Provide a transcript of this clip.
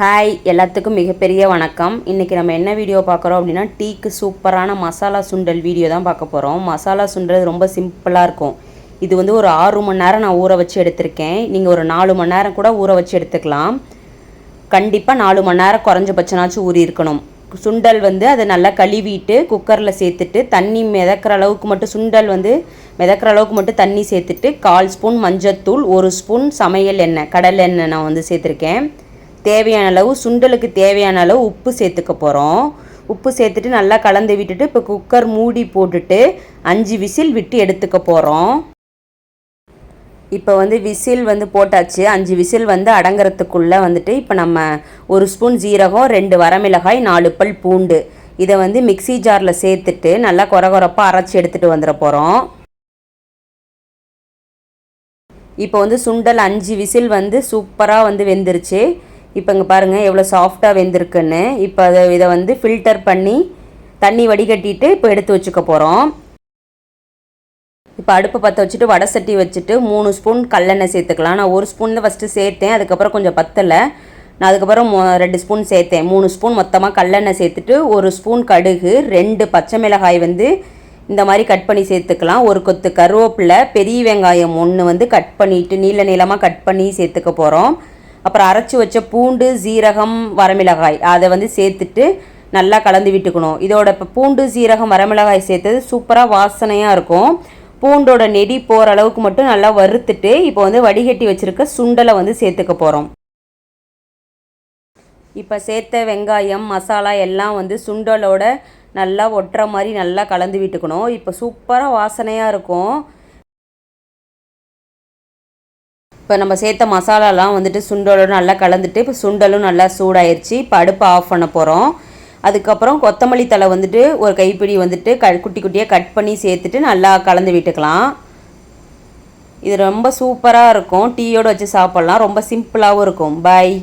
Hi எல்லாத்துக்கும் மிகப்பெரிய வணக்கம். இன்றைக்கி நம்ம என்ன வீடியோ பார்க்குறோம் அப்படின்னா டீக்கு சூப்பரான மசாலா சுண்டல் வீடியோ தான் பார்க்க போகிறோம் மசாலா சுண்டல் ரொம்ப சிம்பிளாக இருக்கும். இது வந்து ஒரு ஆறு மணி நேரம் நான் ஊற வச்சு எடுத்திருக்கேன். நீங்கள் ஒரு நாலு மணி நேரம் கூட ஊற வச்சு எடுத்துக்கலாம். கண்டிப்பாக நாலு மணி நேரம் குறைஞ்சபட்சனாச்சும் ஊறி இருக்கணும். சுண்டல் வந்து அதை நல்லா கழுவிட்டு குக்கரில் சேர்த்துட்டு தண்ணி மிதக்கிற அளவுக்கு மட்டும் சுண்டல் வந்து மிதக்கிற அளவுக்கு மட்டும் தண்ணி சேர்த்துட்டு கால் ஸ்பூன் மஞ்சத்தூள் ஒரு ஸ்பூன் சமையல் எண்ணெய் கடல் எண்ணெய் நான் வந்து சேர்த்துருக்கேன். தேவையான அளவு சுண்டலுக்கு தேவையான அளவு உப்பு சேர்த்துக்க போகிறோம் உப்பு சேர்த்துட்டு நல்லா கலந்து விட்டுட்டு இப்போ குக்கர் மூடி போட்டுட்டு அஞ்சு விசில் விட்டு எடுத்துக்க போகிறோம் இப்போ வந்து விசில் வந்து போட்டாச்சு. அஞ்சு விசில் வந்து அடங்குறதுக்குள்ளே வந்துட்டு இப்போ நம்ம ஒரு ஸ்பூன் ஜீரகம் ரெண்டு வரமிளகாய் நாலு பல் பூண்டு இதை வந்து மிக்சி ஜாரில் சேர்த்துட்டு நல்லா குறகுறப்பாக அரைச்சி எடுத்துகிட்டு வந்துட போகிறோம் இப்போ வந்து சுண்டல் அஞ்சு விசில் வந்து சூப்பராக வந்து வெந்துருச்சு. இப்போ இங்கே பாருங்கள் எவ்வளோ சாஃப்டாக வெந்திருக்குன்னு. இப்போ அதை இதை வந்து ஃபில்டர் பண்ணி தண்ணி வடிகட்டிட்டு இப்போ எடுத்து வச்சுக்க போகிறோம் இப்போ அடுப்பை பற்ற வச்சுட்டு வடை சட்டி வச்சுட்டு மூணு ஸ்பூன் கல்லெண்ணெய் சேர்த்துக்கலாம். நான் ஒரு ஸ்பூன் தான் ஃபஸ்ட்டு சேர்த்தேன் அதுக்கப்புறம் கொஞ்சம் பத்தலை. நான் அதுக்கப்புறம் ரெண்டு ஸ்பூன் சேர்த்தேன். மூணு ஸ்பூன் மொத்தமாக கல்லெண்ணெய் சேர்த்துட்டு ஒரு ஸ்பூன் கடுகு ரெண்டு பச்சை மிளகாய் வந்து இந்த மாதிரி கட் பண்ணி சேர்த்துக்கலாம். ஒரு கொத்து கருவேப்பிலை பெரிய வெங்காயம் ஒன்று வந்து கட் பண்ணிவிட்டு நீள நீளமாக கட் பண்ணி சேர்த்துக்க போகிறோம் அப்புறம் அரைச்சி வச்ச பூண்டு சீரகம் வரமிளகாய். அதை வந்து சேர்த்துட்டு நல்லா கலந்து விட்டுக்கணும். இதோட இப்போ பூண்டு சீரகம் வரமிளகாய் சேர்த்தது சூப்பராக வாசனையாக இருக்கும். பூண்டோட நெடி போகிற அளவுக்கு மட்டும் நல்லா வறுத்துட்டு இப்போ வந்து வடிகட்டி வச்சுருக்க சுண்டலை வந்து சேர்த்துக்க போகிறோம் இப்போ சேர்த்த வெங்காயம் மசாலா எல்லாம் வந்து சுண்டலோட நல்லா ஒட்டுற மாதிரி நல்லா கலந்து விட்டுக்கணும். இப்போ சூப்பராக வாசனையாக இருக்கும். இப்போ நம்ம சேர்த்த மசாலாலாம் வந்துட்டு சுண்டலும் நல்லா கலந்துட்டு இப்போ சுண்டலும் நல்லா சூடாயிருச்சு. இப்போ அடுப்பை ஆஃப் பண்ண போகிறோம் அதுக்கப்புறம் கொத்தமல்லி தலை வந்துட்டு ஒரு கைப்பிடி வந்துட்டு க குட்டி குட்டியாக கட் பண்ணி சேர்த்துட்டு நல்லா கலந்து விட்டுக்கலாம். இது ரொம்ப சூப்பராக இருக்கும். டீயோடு வச்சு சாப்பிட்லாம். ரொம்ப சிம்பிளாகவும் இருக்கும். பாய்